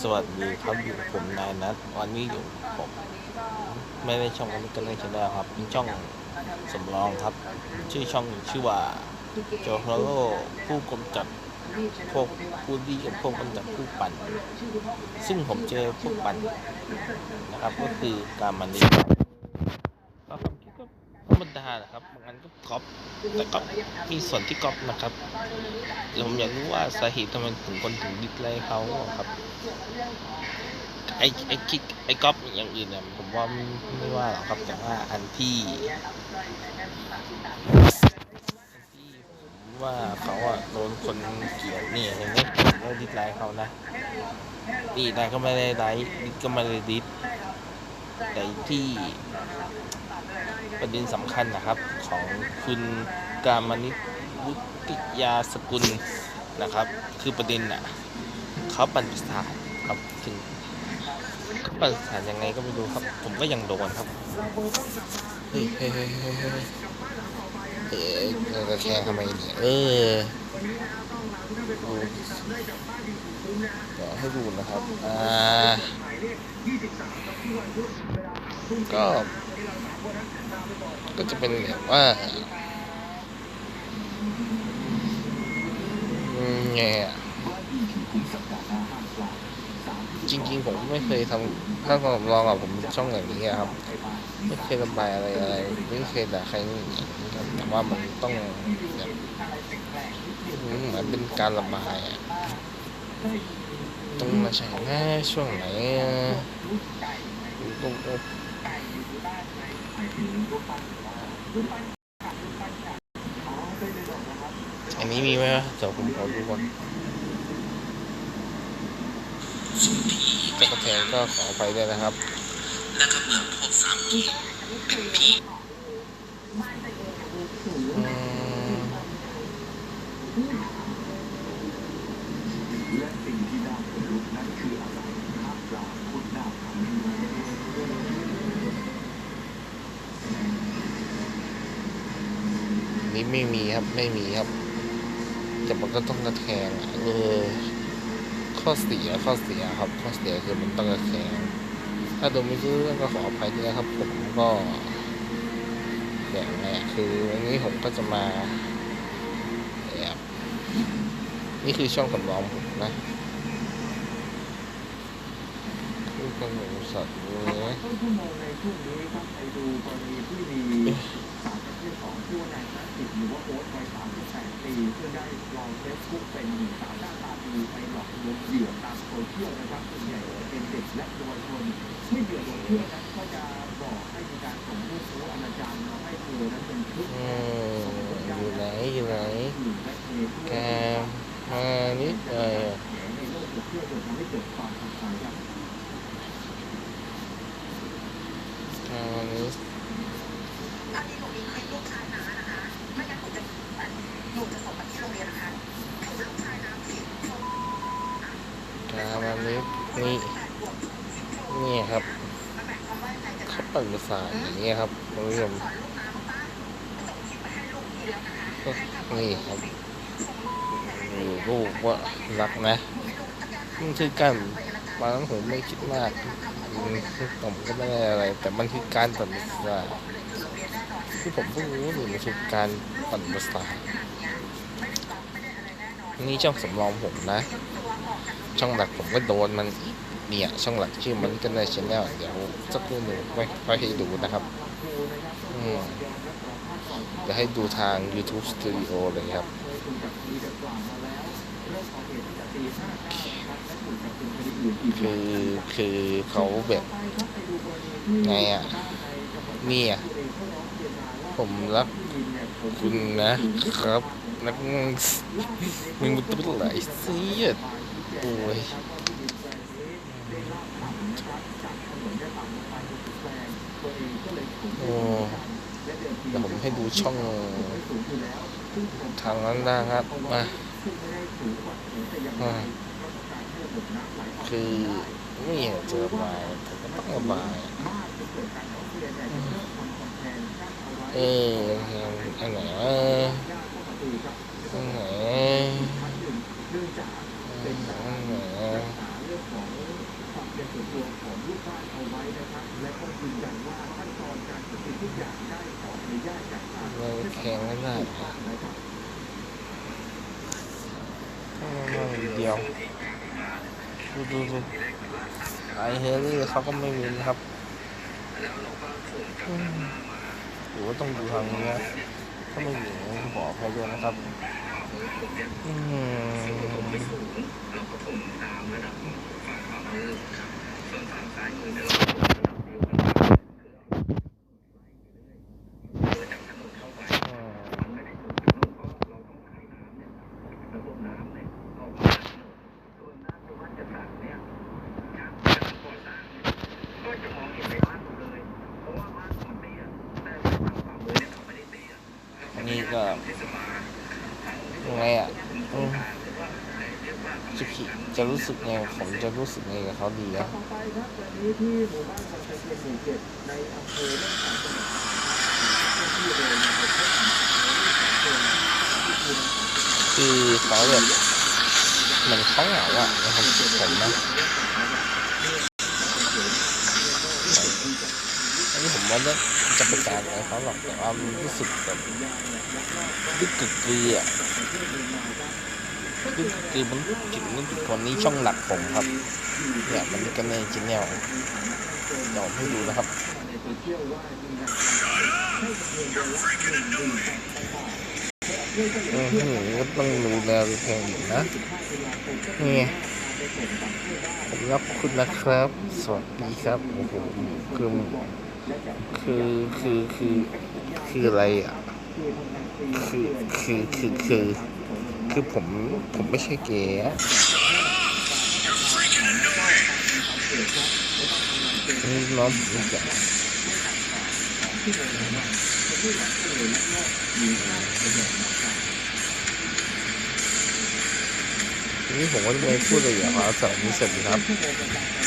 สวัสดีครับอยู่กับผมนายนัทวันนี้อยู่ผมไม่ได้ช่องวันนี้ก็เลยชแนลครับเป็นช่องสำรองครับ ชื่อช่องชื่อว่าโจโฮโลผู้กำจัดพวกผู้ดีกับพวกกำจัดผู้ปั่น ซึ่งผมเจอพวกปั่นนะครับก็คือการมันดี ธรรมดาแหละครับบางอันก็ก๊อปแต่ก็มีส่วนที่ก๊อปนะครับแล้วผมอยากรู้ว่าสาเหตุทำไมถึงคนถึงดิสไลค์เขาครับไอ้ไอ้คิกไอ้ก๊อปอย่างอื่นเนี่ยผมว่าไม่ไม่ว่าหรอกครับแต่ว่าอันที่อันที่ผมว่าเขาอะโดนคนเกลียดนี่เห็นไหมผมก็ดิสไลค์เขานะนี่นายก็ไม่ได้ไลค์ดิสก็ไม่ได้ดิสแต่ที่ ประเด็นสำคัญนะครับของคุณการมณิตวุฒิยาสกุลนะครับ คือประเด็นอะเขาปั่นประสาทครับถึงเขาประสานยังไงก็ไม่รู้ครับ ผมก็ยังโดนครับเฮ้ยเฮ้ยเฮ้ยเฮ้ยเฮ้ยเอ๊ะเราจะแข่งทำไมเนี่ยเออเดี๋ยวให้ดูนะครับอ่า ก็ ก็จะเป็นแบบว่าไงอะจริงๆ ผมไม่เคยทำถ้าผมลองอะผมช่องอย่างนี้ครับ ไม่เคยระบายอะไรอะไร ไม่เคยด่าใครแต่ว่ามันต้องแบบเหมือนเป็นการระบายอะต้องมาใช้หน้าช่วงไหน อะก็ก็อันนี้มีไหมวะเดี๋ยวผมขอดูก่อนตะกะแทนก็ขอไปด้วยนะครับแล้วก็เหมือนพวกสามกีเป็นผีอืมนี่ ไม่มีครับไม่มีครับ แต่มันก็ต้องกระแทงเออข้อเสียข้อเสียครับ ข้อเสียคือมันต้องกระแทงถ้าดูไม่รู้เรื่องก็ขออภัยด้วยครับ ผมก็อย่างแรกคือวันนี้ผมก็จะมาแอบนี่คือช่องสำรองผมนะ คือคนหนูสัตว์เลยต้นชั่วโมงในช่วงนี้ครับไปดูกรณีที่มีสาวประเภทสองชื่อว่านายนัทสิทธิ์หรือว่าโอ๊ตวัย38ปีซึ่งได้ลองเฟซบุ๊กเป็นหญิงสาวหน้าตาดีไปหลอกลวงเหยื่อตามโซเชียลนะครับส่วนใหญ่จะเป็นเด็กและเยาวชนเมื่เหยื่อหลงเชื่อนั้นก็จะบอกให้มีการส่งรูปโป๊อนาจารมาให้เธอนั้นเป็นคลิปอยู่ไหนอยู่ไหน อื่นและเท แกมานิดเลยอะ แฉในโลกโซเชียลจนทำให้เกิดความสงสัยครับ แกมานิด อันนี้หนูมีคลิปลูกชายน้านะคะ ไม่งั้นหนูจะหนูจะส่งมาที่โรงเรียนนะคะถูกลูกชายน้าผิดส่ง แกมา นิดนี่นี่ครับมาแบ่งคำว่าใจกันเขาปั่นประสาทอย่างนี้ครับคุณผู้ชมสอนลูกน้าบ้างส่งคลิปไปให้ลูกทีแล้วนะคะก็นี่ครับดูลูกว่ารักนะมันคือการตอนนั้นผมไม่คิดมากอืมผมก็ไม่ได้อะไร แต่มันคือการปั่นประสาทที่ผมเพิ่งรู้นี่มันคือการปั่นประสาทนี่ช่องสำรองผมนะ ช่องหลักผมก็โดนมันเนี่ยช่องหลักชื่อมันก็ในชแนลเดี๋ยวสักครู่หนึ่งไว้ไว้ให้ดูนะครับอืมจะให้ดูทาง YouTube Studio เลยครับคือคือเขาแบบไงอะเนี่ยผมรักคุณนะครับนักมึงมันตัวไหลเสียด อ้ยโอ้เดี๋ยวผมให้ดูช่องทางนั้นนะครับมาคือไม่อยากจะระบายแต่ก็ต้องระบายเอออันไหนวะอันไหนอันไหน กงไม่ได้นั่งเดียวดูดูดูไอเฮลี่เขาก็ไม่มีนะครับหรือว่าต้องดูทางนี้ถ้าไม่มีบอกใครด้วยนะครับ อืมอันนี้ก็ ยังไงอะอืมจะคิดจะรู้สึกไงผมจะรู้สึกไงกับเขาดีอะต่อไปครับวันะคือเขาแบบเหมือนเขาเหงาอะในความคิดผมนะอันนี้ผมว่าจะ จะเป็นการอะไรเขาหรอกแต่ว่ามันรู้สึกแบบดึกกึกกืออะดึกกึกกือมันจิตนึกถึงคนนี้ช่องหลักผมครับเนี่ยมันก็ในจินแนวเดี๋ยวให้ดูนะครับอือช่วยเหลือือมก็ต้องดูแลเพงอีกนะนี่ไงขอบคุณครับขอบคุณนะครับ สวัสดีครับ โอ้โหคือ คือคือคือคืออะไรอะคือคือคือคือคือผมผมไม่ใช่เกย์นี่น้องผมรู้จักทีนี้ผมก็ไม่พูดอะไรอย่างครับสำหรับนี้สวัสดีครับ